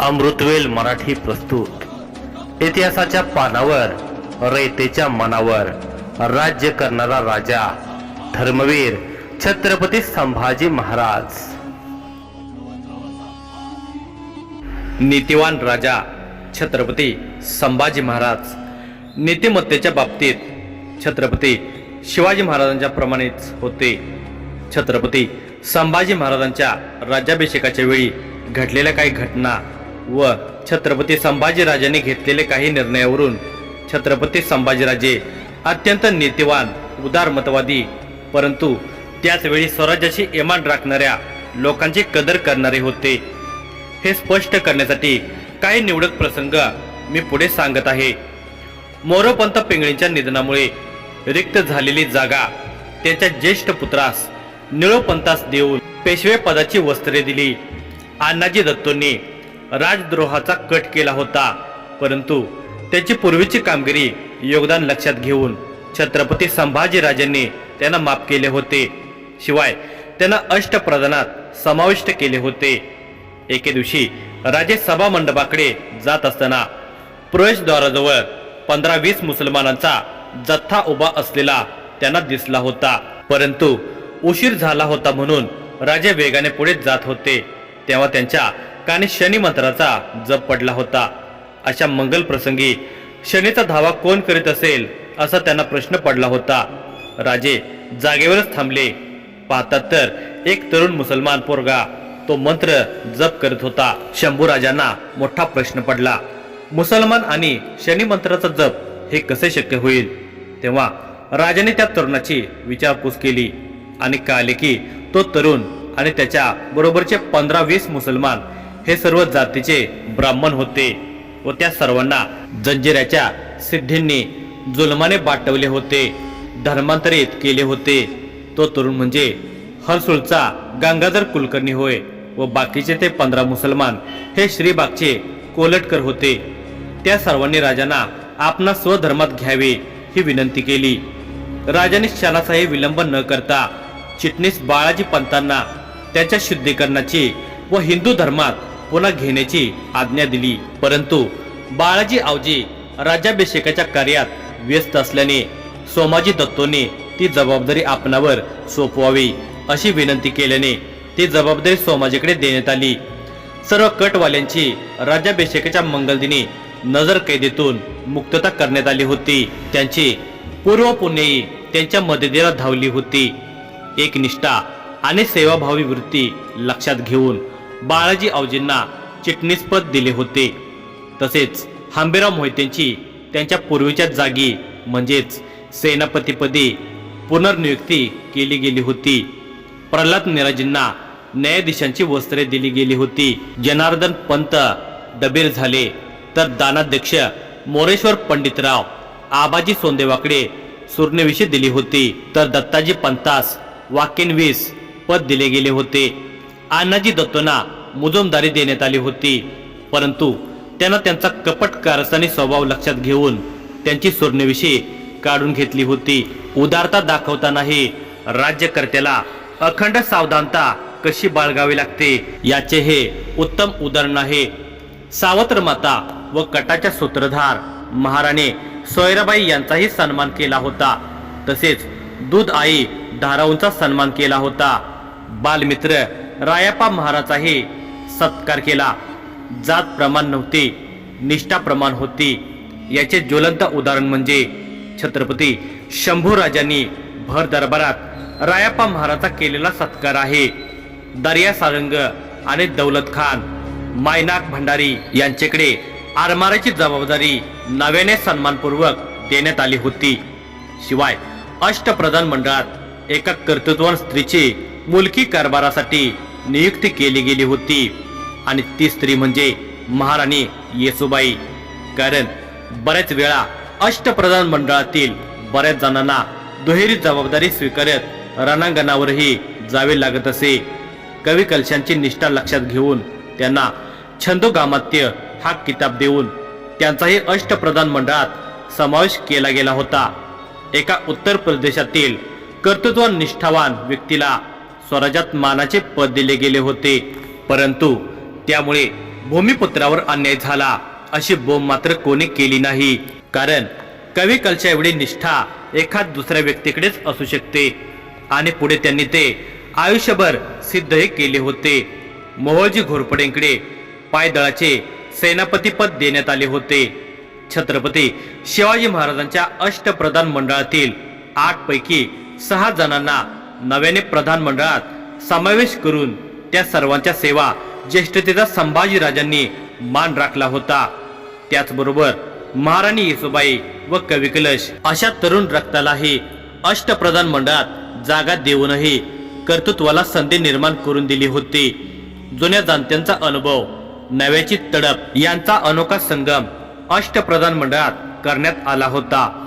अमृतवेल मराठी प्रस्तुत. इतिहासाच्या पानावर रयतेच्या मनावर राज्य करणारा राजा धर्मवीर छत्रपती संभाजी महाराज. नीतिवान राजा छत्रपती संभाजी महाराज. नीतिमत्तेच्या बाबतीत छत्रपती शिवाजी महाराजांच्या प्रमाणेच होते. छत्रपती संभाजी महाराजांच्या राज्याभिषेकाच्या वेळी घडलेल्या काही घटना व छत्रपती संभाजीराजांनी घेतलेले काही निर्णयावरून छत्रपती संभाजीराजे अत्यंत नीतिवान उदारमतवादी परंतु त्याचवेळी स्वराज्याशी स्वराज्याची इमान राखणाऱ्या लोकांची कदर करणारे होते. हे स्पष्ट करण्यासाठी काही निवडक प्रसंग मी पुढे सांगत आहे. मोरोपंत पिंगळींच्या निधनामुळे रिक्त झालेली जागा त्यांच्या ज्येष्ठ पुत्रास निळोपंतास देऊन पेशवे पदाची वस्त्रे दिली. अण्णाजी दत्तोंनी राजद्रोहाचा कट केला होता. परंतु त्याची पूर्वीची कामगिरी योगदान लक्षात घेऊन छत्रपती संभाजीराजांनी त्यांना माफ केले होते. शिवाय त्यांना अष्टप्रधानात समाविष्ट केले होते. एके दिवशी राजे सभा मंडपाकडे जात असताना प्रवेशद्वाराजवळ पंधरा वीस मुसलमानांचा जथ्था उभा असलेला त्यांना दिसला होता. परंतु उशीर झाला होता म्हणून राजे वेगाने पुढे जात होते. तेव्हा त्यांच्या कानी शनी मंत्राचा जप पडला होता. अशा मंगल प्रसंगी शनीचा धावा कोण करीत असेल असा त्यांना प्रश्न पडला होता. राजे जागेवरच थांबले. पाहतात तर एक तरुण मुसलमान पोरगा तो मंत्र जप करत होता. शंभू राजांना मोठा प्रश्न पडला. मुसलमान आणि शनी मंत्राचा जप हे कसे शक्य होईल? तेव्हा राजाने त्या तरुणाची विचारपूस केली आणि कळले की तो तरुण आणि त्याच्या बरोबरचे पंधरा वीस मुसलमान हे सर्व जातीचे ब्राह्मण होते व त्या सर्वांना जंजिऱ्याच्या सिद्धींनी जुलमाने बाटवले होते धर्मांतरित केले होते. तो तरुण म्हणजे हरसुळचा गंगाधर कुलकर्णी होय व बाकीचे ते पंधरा मुसलमान हे श्रीबागचे कोलटकर होते. त्या सर्वांनी राजांना आपणा स्वधर्मात घ्यावे ही विनंती केली. राजाने क्षणाचाही विलंब न करता चिटणीस बाळाजी पंतांना त्याच्या शुद्धीकरणाची व हिंदू धर्मात पुन्हा घेण्याची आज्ञा दिली. परंतु बाळाजी आवजी राज्याभिषेकाच्या कार्यात व्यस्त असल्याने सोमाजी दत्तोने ती जबाबदारी आपणावर सोपवावी अशी विनंती केल्याने ती जबाबदारी सोमाजीकडे देण्यात आली. सर्व कटवाल्यांची राज्याभिषेकाच्या मंगलदिनी नजर कैदेतून मुक्तता करण्यात आली होती. त्यांची पूर्व पुण्यही त्यांच्या मदतीला धावली होती. एक निष्ठा आणि सेवाभावी वृत्ती लक्षात घेऊन बाळाजी आवजींना चिटणीसपद दिले होते. तसेच हांबेराव मोहितेंची त्यांच्या पूर्वीच्या जागी म्हणजेच सेनापतीपदी पुनर्नियुक्ती केली गेली होती. प्रल्हाद निराजींना न्यायाधीशांची वस्त्रे दिली गेली होती. जनार्दन पंत डबीर झाले. तर दानाध्यक्ष मोरेश्वर पंडितराव आबाजी सोंदेवाकडे सुर्णेविषयी दिली होती. तर दत्ताजी पंतास वाकेनवीस पद दिले गेले होते. अण्णाजी दत्तोंना मुजुमदारी देण्यात आली होती. परंतु त्यांना त्यांचा कपट कारस्थानी स्वभाव लक्षात घेऊन त्यांची स्वर्णविषयी काढून घेतली होती. उदारता दाखवतानाही राज्यकर्त्याला अखंड सावधानता कशी बाळगावी लागते याचे हे उत्तम उदाहरण आहे. सावत्र माता व कटाच्या सूत्रधार महाराणे सोयराबाई यांचाही सन्मान केला होता. तसेच दूध आई धाराऊंचा सन्मान केला होता. बालमित्र रायापा महाराजाही सत्कार केला. जात प्रमाण नव्हती निष्ठा प्रमाण होती. याचे ज्वलंत उदाहरण म्हणजे छत्रपती शंभू राजांनी भर दरबारात रायापा महाराजा केलेला सत्कार आहे. दर्या सारंग आणि दौलत खान मायनाक भंडारी यांच्याकडे आरमाराची जबाबदारी नव्याने सन्मानपूर्वक देण्यात आली होती. शिवाय अष्टप्रधान मंडळात एका कर्तृत्वान स्त्रीची मुलकी कारभारासाठी नियुक्ती केली गेली होती. आणि ती स्त्री म्हणजे महाराणी येसुबाई. कारण बऱ्याच वेळा अष्टप्रधान मंडळातील बऱ्याच जणांना दुहेरी जबाबदारी स्वीकारत रणांगणावरही जावे लागत असे. कवी कलशांची निष्ठा लक्षात घेऊन त्यांना छंदोगामात्य हा किताब देऊन त्यांचाही अष्टप्रधान मंडळात समावेश केला गेला होता. एका उत्तर प्रदेशातील कर्तृत्व निष्ठावान व्यक्तीला स्वराज्यात मानाचे पद दिले गेले होते. परंतु त्यामुळे भूमिपुत्रावर अन्याय झाला. अशी बोंब मात्र कोणी केली नाही. कारण कवी कलच्या एवढी निष्ठा एखाद दुसऱ्या व्यक्तीकडेच असू शकते. आणि पुढे त्यांनी ते आयुष्यभर सिद्धही केले होते. मोहोळजी घोरपडेंकडे पायदळाचे सेनापतीपद देण्यात आले होते. छत्रपती शिवाजी महाराजांच्या अष्टप्रधान मंडळातील आठ पैकी सहा जणांना नव्याने प्रधानमंडळात समावेश करून त्या सर्वांच्या सेवा ज्येष्ठतेचा संभाजीराजांनी मान राखला होता. त्याचबरोबर महाराणी येसुबाई व कविकलश अशा तरुण रक्तालाही अष्टप्रधान मंडळात जागा देऊनही कर्तृत्वाला संधी निर्माण करून दिली होती. जुन्या जाणत्यांचा अनुभव नव्याची तडप यांचा अनोखा संगम अष्टप्रधान मंडळात करण्यात आला होता.